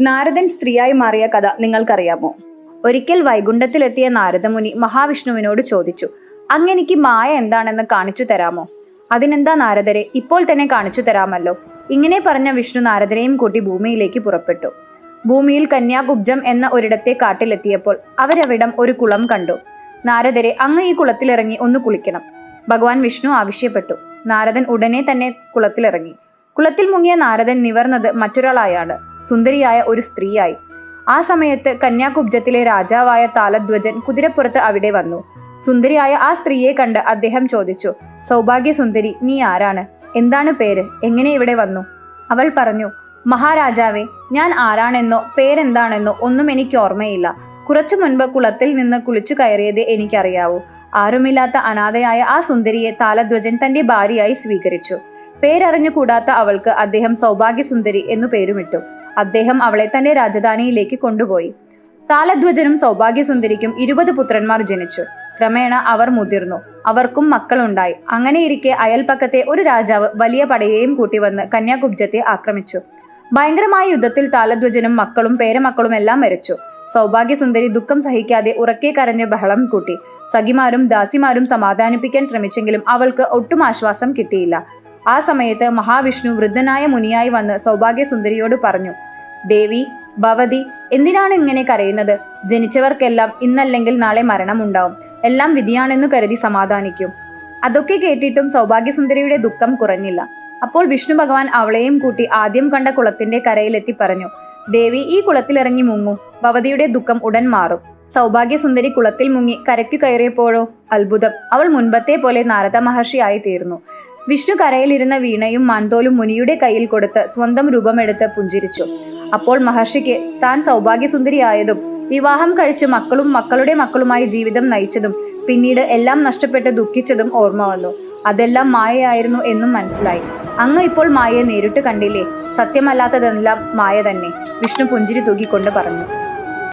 നാരദൻ സ്ത്രീയായി മാറിയ കഥ നിങ്ങൾക്കറിയാമോ? ഒരിക്കൽ വൈകുണ്ഠത്തിലെത്തിയ നാരദമുനി മഹാവിഷ്ണുവിനോട് ചോദിച്ചു അങ്ങെനിക്ക് മായ എന്താണെന്ന് കാണിച്ചു തരാമോ? അതിനെന്താ നാരദരെ ഇപ്പോൾ തന്നെ കാണിച്ചു തരാമല്ലോ. ഇങ്ങനെ പറഞ്ഞ വിഷ്ണു നാരദരെയും കൂട്ടി ഭൂമിയിലേക്ക് പുറപ്പെട്ടു. ഭൂമിയിൽ കന്യാകുബ്ജം എന്ന ഒരിടത്തെ കാട്ടിലെത്തിയപ്പോൾ അവരവിടം ഒരു കുളം കണ്ടു. നാരദരെ അങ്ങ് ഈ കുളത്തിലിറങ്ങി ഒന്ന് കുളിക്കണം. ഭഗവാൻ വിഷ്ണു ആവശ്യപ്പെട്ടു. നാരദൻ ഉടനെ തന്നെ കുളത്തിലിറങ്ങി. കുളത്തിൽ മുങ്ങിയ നാരദൻ നിവർന്നത് മറ്റൊരാളായാണ്. സുന്ദരിയായ ഒരു സ്ത്രീയായി. ആ സമയത്ത് കന്യാകുബ്ജത്തിലെ രാജാവായ താലധ്വജൻ കുതിരപ്പുറത്ത് അവിടെ വന്നു. സുന്ദരിയായ ആ സ്ത്രീയെ കണ്ട് അദ്ദേഹം ചോദിച്ചു സൗഭാഗ്യ സുന്ദരി നീ ആരാണ്? എന്താണ് പേര്? എങ്ങനെ ഇവിടെ വന്നു? അവൾ പറഞ്ഞു മഹാരാജാവേ ഞാൻ ആരാണെന്നോ പേരെന്താണെന്നോ ഒന്നും എനിക്ക് ഓർമ്മയില്ല. കുറച്ചു മുൻപ് കുളത്തിൽ നിന്ന് കുളിച്ചു കയറിയത് എനിക്കറിയാവൂ. ആരുമില്ലാത്ത അനാഥയായ ആ സുന്ദരിയെ താലധ്വജൻ തന്റെ ഭാര്യയായി സ്വീകരിച്ചു. പേരറിഞ്ഞുകൂടാത്ത അവൾക്ക് അദ്ദേഹം സൗഭാഗ്യസുന്ദരി എന്നു പേരുമിട്ടു. അദ്ദേഹം അവളെ തന്റെ രാജധാനിയിലേക്ക് കൊണ്ടുപോയി. താലധ്വജനും സൗഭാഗ്യസുന്ദരിക്കും ഇരുപത് പുത്രന്മാർ ജനിച്ചു. ക്രമേണ അവർ മുതിർന്നു. അവർക്കും മക്കളുണ്ടായി. അങ്ങനെയിരിക്കെ അയൽപ്പക്കത്തെ ഒരു രാജാവ് വലിയ പടയെയും കൂട്ടി വന്ന് കന്യാകുബ്ജത്തെ ആക്രമിച്ചു. ഭയങ്കരമായ യുദ്ധത്തിൽ താലധ്വജനും മക്കളും പേരമക്കളും എല്ലാം മരിച്ചു. സൗഭാഗ്യസുന്ദരി ദുഃഖം സഹിക്കാതെ ഉറക്കെ കരഞ്ഞ് ബഹളം കൂട്ടി. സഖിമാരും ദാസിമാരും സമാധാനിപ്പിക്കാൻ ശ്രമിച്ചെങ്കിലും അവൾക്ക് ഒട്ടും ആശ്വാസം കിട്ടിയില്ല. ആ സമയത്ത് മഹാവിഷ്ണു വൃദ്ധനായ മുനിയായി വന്ന് സൗഭാഗ്യസുന്ദരിയോട് പറഞ്ഞു ദേവി ഭവതി എന്തിനാണ് ഇങ്ങനെ കരയുന്നത്? ജനിച്ചവർക്കെല്ലാം ഇന്നല്ലെങ്കിൽ നാളെ മരണമുണ്ടാവും. എല്ലാം വിധിയാണെന്ന് കരുതി സമാധാനിക്കും അതൊക്കെ കേട്ടിട്ടും സൗഭാഗ്യസുന്ദരിയുടെ ദുഃഖം കുറഞ്ഞില്ല. അപ്പോൾ വിഷ്ണു ഭഗവാൻ അവളെയും കൂട്ടി ആദ്യം കണ്ട കുളത്തിന്റെ കരയിലെത്തി പറഞ്ഞു ദേവി ഈ കുളത്തിലിറങ്ങി മുങ്ങൂ. ഭവതിയുടെ ദുഃഖം ഉടൻ മാറും. സൗഭാഗ്യസുന്ദരി കുളത്തിൽ മുങ്ങി കരയ്ക്കു കയറിയപ്പോഴോ? അത്ഭുതം. അവൾ മുൻപത്തെ പോലെ നാരദ മഹർഷിയായി തീർന്നു വിഷ്ണു കരയിലിരുന്ന വീണയും മാന്തോലും മുനിയുടെ കയ്യിൽ കൊടുത്ത് സ്വന്തം രൂപമെടുത്ത് പുഞ്ചിരിച്ചു. അപ്പോൾ മഹർഷിക്ക് താൻ സൗഭാഗ്യസുന്ദരിയായതും വിവാഹം കഴിച്ച് മക്കളും മക്കളുടെ മക്കളുമായി ജീവിതം നയിച്ചതും പിന്നീട് എല്ലാം നഷ്ടപ്പെട്ട് ദുഃഖിച്ചതും ഓർമ്മ വന്നു. അതെല്ലാം മായയായിരുന്നു എന്നും മനസ്സിലായി. അങ്ങ് ഇപ്പോൾ മായയെ നേരിട്ട് കണ്ടില്ലേ? സത്യമല്ലാത്തതെല്ലാം മായ തന്നെ. വിഷ്ണു പുഞ്ചിരി തൂക്കിക്കൊണ്ട് പറഞ്ഞു.